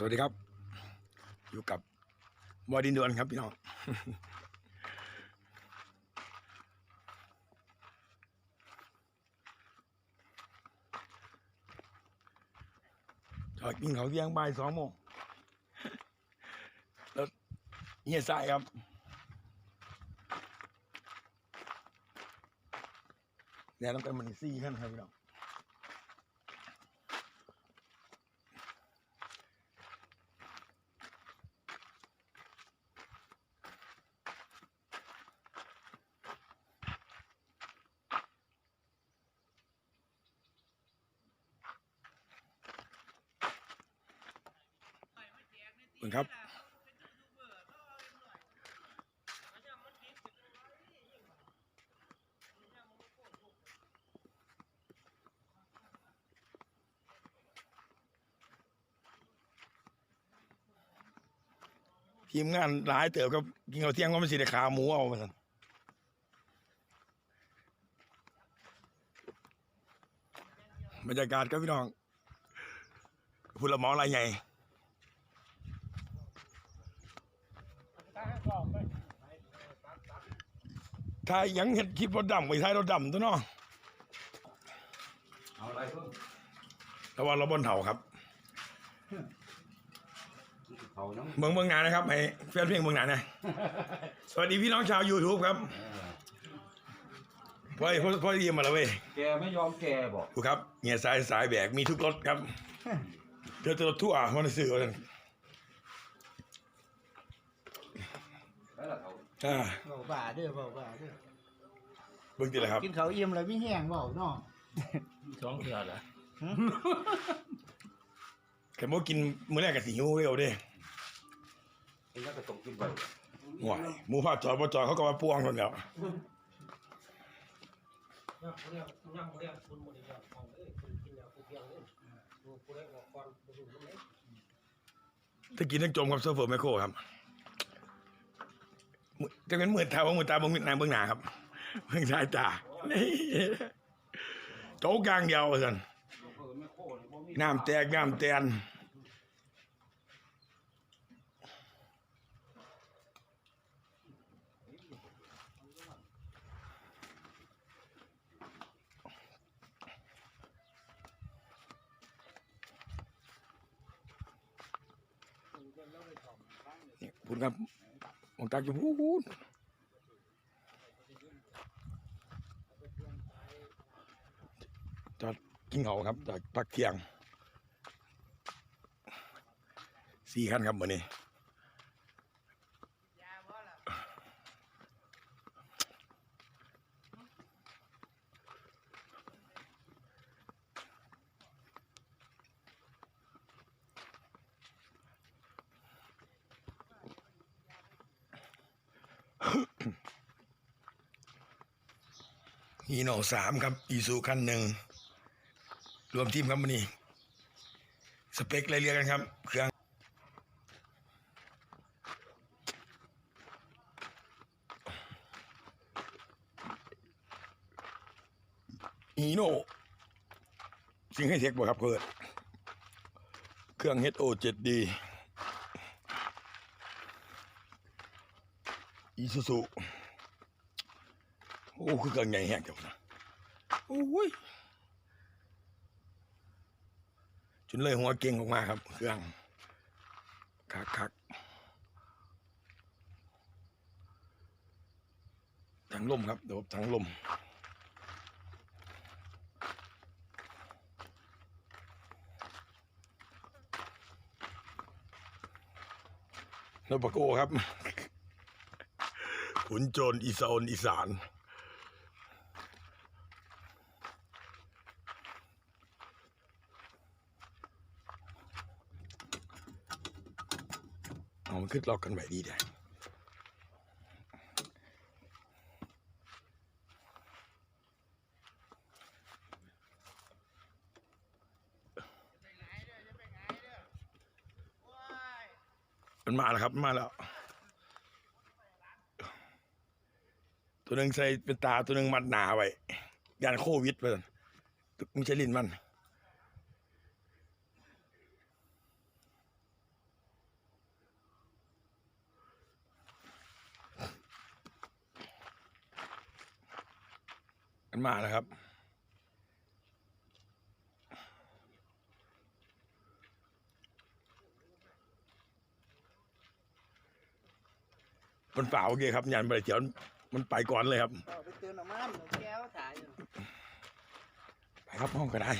สวัสดีครับ อยู่กับวอดินดวนครับพี่น้องจอดกินเขาวเที่ยงบ่ายสองโมงแล้วเฮียสายครับเดี๋ยวต้องไปมันซี่ขั้นครับพี่น้อง ขอบคุณครับทีมงานหลายเติบครับกินข้าวเที่ยงก็ไม่สิได้ขาหมูเอามาสันบรรยากาศครับพี่น้องพูดละหมออะไรใหญ่ ถ้ายังเห็นคลิปรถดำไปท้ายรถดำตัวเนาะเอาอะไรเพิ่มแต่ว่าเราบนเถาครับ เขายังเมืองเมืองหนานะครับให้แฟนเพลงเมืองหนานะสวัสดีพี่น้องชาว YouTube ครับพ่อพ่อพ่อเยี่ยมมาแล้วเว้ยแกไม่ยอมแกบอก ดูครับเงียสายสายแบกมีทุกรถครับเจอแตัวรถทั่วมันซื้อกัน แล้วล่ะเขา อ่าเบาบ่าเด้อเบาบ่าเด้อเบิ่งติเลยครับ กินเขาวอิ่มแล้วมีแห้งเบาเนาะสองเถื่อเหรอแค่โมกินมื้อแรกกับสิหิวเร็วเด้เองก็จะตกกินไปห่วยหมูผ้าจอดบ่จอดเขาก็มาป้วงคนแล้วย่างเขาเรียกย่างเขาเรียกคุณหมดเลยของเอ้ยคุณกินแล้วคุณเพียงเลยดูคุณได้บอกก่อนดูดูตรงไหนถ้ากินทั้งจมครับโซเฟอร์แมคโครครับมื้อ จะเป็นมือเท้าของมือตาเบิ่งหน้าเบิ่งหนาครับเบิ่งสายตานี่โจ๊ะกอย่างเดียวสันน้ำแตกน้ำแตนนี่พูดครับ มองตาจะพูดจะกินเขาครับจากพักเที่ยงสี่ขั้นครับวันนี้ ฮีโน่สามครับ อีซูคันหนึ่ง รวมทีมครับมันนี้ สเปคไล่เรียกันครับ เครื่องฮีโน่สิ่งให้เช็คบ่ครับเกิด เครื่อง HO7D อีซูซูโอ้คือเครื่องแห้งจังนะโอ้ยจนเลยหัวเก่งออกมาครับเครื่องคักคักถังลมครับเดี๋ยวถังลมนปโกครับ ขุนโจรอีสานอีสาน เอามันขึ้นล็อกกันไว้ดีได้มันมาแล้วครับ มาแล้ว ตัวหนึ่งใส่เป็นตาตัวหนึ่งมัดหนาไว้ยันโควิดไปมิชลินมันกันมาแล้วครับเป็นฝ่าโอเคครับยันไปเจียว มันไปก่อนเลยครับ เอาไปเตือนน้ำมันแก้วถ่ายอยู่ ไปครับห้องก็ได้